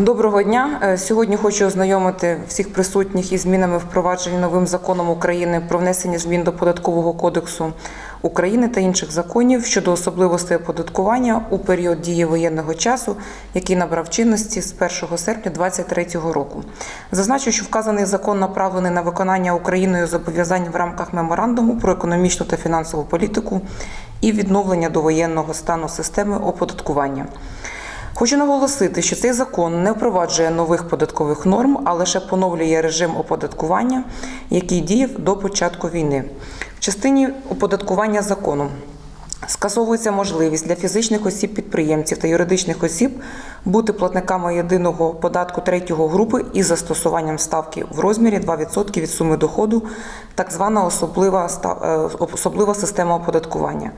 Доброго дня. Е, Сьогодні хочу ознайомити всіх присутніх із змінами впроваджені новим законом України про внесення змін до податкового кодексу України та інших законів щодо особливостей оподаткування у період дії воєнного часу, який набрав чинності з 1 серпня 2023 року. Зазначу, що вказаний закон направлений на виконання Україною зобов'язань в рамках меморандуму про економічну та фінансову політику і відновлення довоєнного стану системи оподаткування. Хочу наголосити, що цей закон не впроваджує нових податкових норм, а лише поновлює режим оподаткування, який діяв до початку війни. В частині оподаткування закону скасовується можливість для фізичних осіб підприємців та юридичних осіб бути платниками єдиного податку третього групи із застосуванням ставки в розмірі 2% від суми доходу, так звана особлива, е, особлива система оподаткування.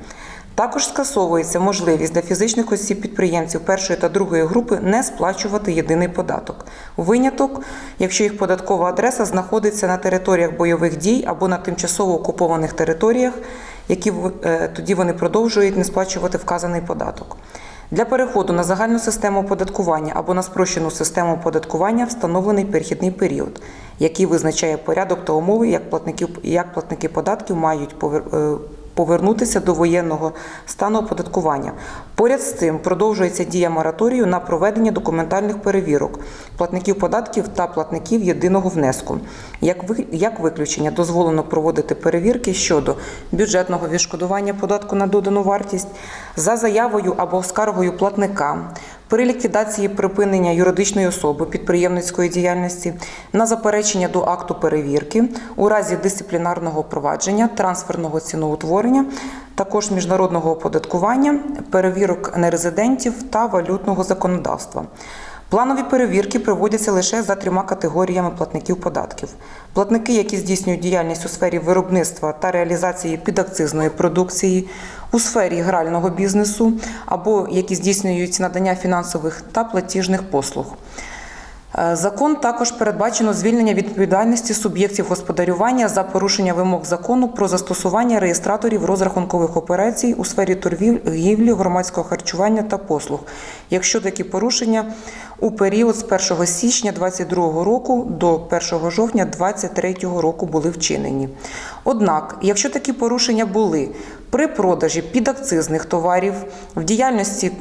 Також скасовується можливість для фізичних осіб підприємців першої та другої групи не сплачувати єдиний податок. Виняток, якщо їх податкова адреса знаходиться на територіях бойових дій або на тимчасово окупованих територіях, які е, тоді вони продовжують не сплачувати вказаний податок. Для переходу на загальну систему оподаткування або на спрощену систему оподаткування встановлений перехідний період, який визначає порядок та умови, як платники, як платники податків мають повер- е, повернутися до воєнного стану оподаткування. Поряд з цим продовжується дія мораторію на проведення документальних перевірок платників податків та платників єдиного внеску. Як ви- як виключення дозволено проводити перевірки щодо бюджетного відшкодування податку на додану вартість за заявою або скаргою платника. При ліквідації припинення юридичної особи підприємницької діяльності на заперечення до акту перевірки у разі дисциплінарного провадження, трансферного ціноутворення, також міжнародного оподаткування, перевірок нерезидентів та валютного законодавства. Планові перевірки проводяться лише за трьома категоріями платників податків: платники, які здійснюють діяльність у сфері виробництва та реалізації підакцизної продукції, у сфері грального бізнесу або які здійснюють надання фінансових та платіжних послуг. Е, Закон також передбачено звільнення від відповідальності суб'єктів господарювання за порушення вимог закону про застосування реєстраторів розрахункових операцій у сфері торгівлі, громадського харчування та послуг, якщо такі порушення у період з 1 січня 2022 року до 1 жовтня 2023 року були вчинені. Однак, якщо такі порушення були при продажі підакцизних товарів в діяльності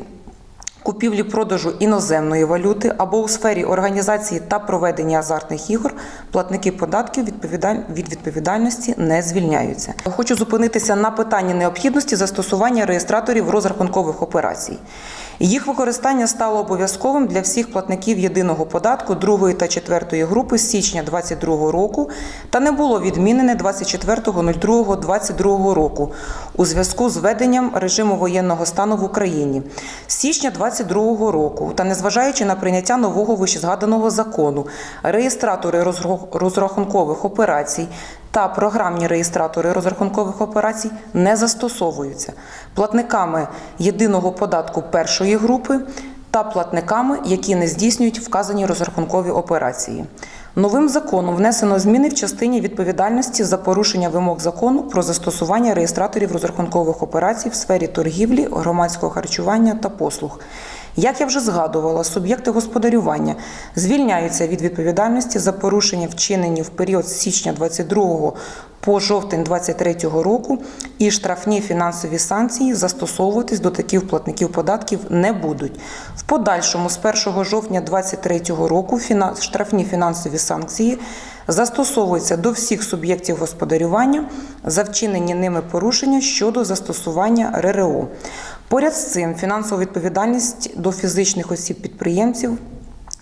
купівлі продажу іноземної валюти або у сфері організації та проведення азартних ігор платники податків від відповідальності не звільняються. Хочу зупинитися на питанні необхідності застосування реєстраторів розрахункових операцій. Їх використання стало обов'язковим для всіх платників єдиного податку другої та четвертої групи з січня 2022 року та не було відмінене 24.02.22 року у зв'язку з введенням режиму воєнного стану в Україні з січня 2022 року та незважаючи на прийняття нового вищезгаданого закону, реєстратори розрах- розрахункових операцій та програмні реєстратори розрахункових операцій не застосовуються платниками єдиного податку першої групи та платниками, які не здійснюють вказані розрахункові операції. Новим законом внесено зміни в частині відповідальності за порушення вимог закону про застосування реєстраторів розрахункових операцій в сфері торгівлі, громадського харчування та послуг. Як я вже згадувала, суб'єкти господарювання звільняються від відповідальності за порушення вчинені в період з січня 22 по жовтень 23 року, і штрафні фінансові санкції застосовуватись до таких платників податків не будуть. В подальшому, з 1 жовтня 23 року, штрафні фінансові санкції застосовуються до всіх суб'єктів господарювання за вчинені ними порушення щодо застосування РРО. Поряд з цим фінансова відповідальність до фізичних осіб-підприємців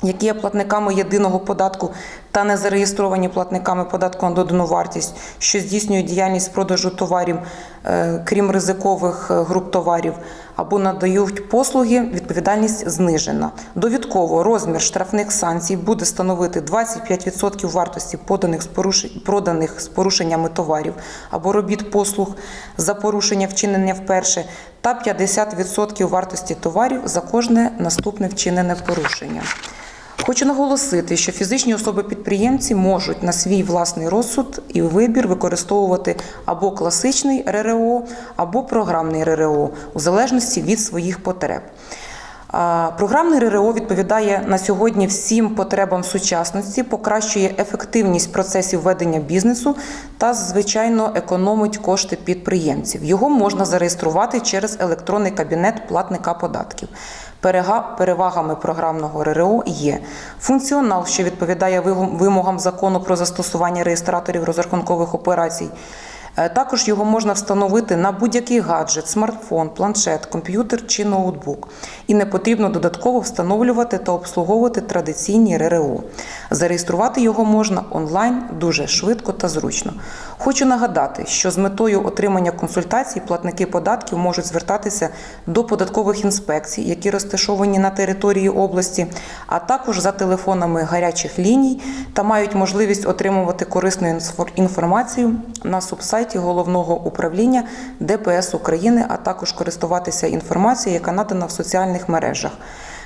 які є платниками єдиного податку та не зареєстровані платниками податку на додану вартість, що здійснюють діяльність продажу товарів, е, крім ризикових е, груп товарів, або надають послуги, відповідальність знижена. Довідково розмір штрафних санкцій буде становити 25% вартості поданих з порушень- проданих з порушеннями товарів або робіт послуг за порушення вчинення вперше, та 50% вартості товарів за кожне наступне вчинене порушення. Хочу наголосити, що фізичні особи-підприємці можуть на свій власний розсуд і вибір використовувати або класичний РРО, або програмний РРО у залежності від своїх потреб. Програмний РРО відповідає на сьогодні всім потребам сучасності, покращує ефективність процесів ведення бізнесу та, звичайно, економить кошти підприємців. Його можна зареєструвати через електронний кабінет платника податків. Перевагами програмного РРО є функціонал, що відповідає вимогам закону про застосування реєстраторів розрахункових операцій. Е, Також його можна встановити на будь-який гаджет, смартфон, планшет, комп'ютер чи ноутбук. І не потрібно додатково встановлювати та обслуговувати традиційні РРО. Зареєструвати його можна онлайн дуже швидко та зручно. Хочу нагадати, що з метою отримання консультацій платники податків можуть звертатися до податкових інспекцій, які розташовані на території області, а також за телефонами гарячих ліній та мають можливість отримувати корисну інфор- інформацію на субсайті головного управління ДПС України, а також користуватися інформацією, яка надана в соціальних мережах.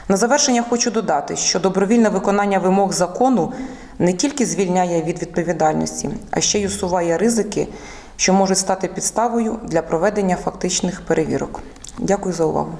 На завершення хочу додати, що добровільне виконання вимог закону не тільки звільняє від відповідальності, а ще й усуває ризики, що можуть стати підставою для проведення фактичних перевірок. Дякую за увагу.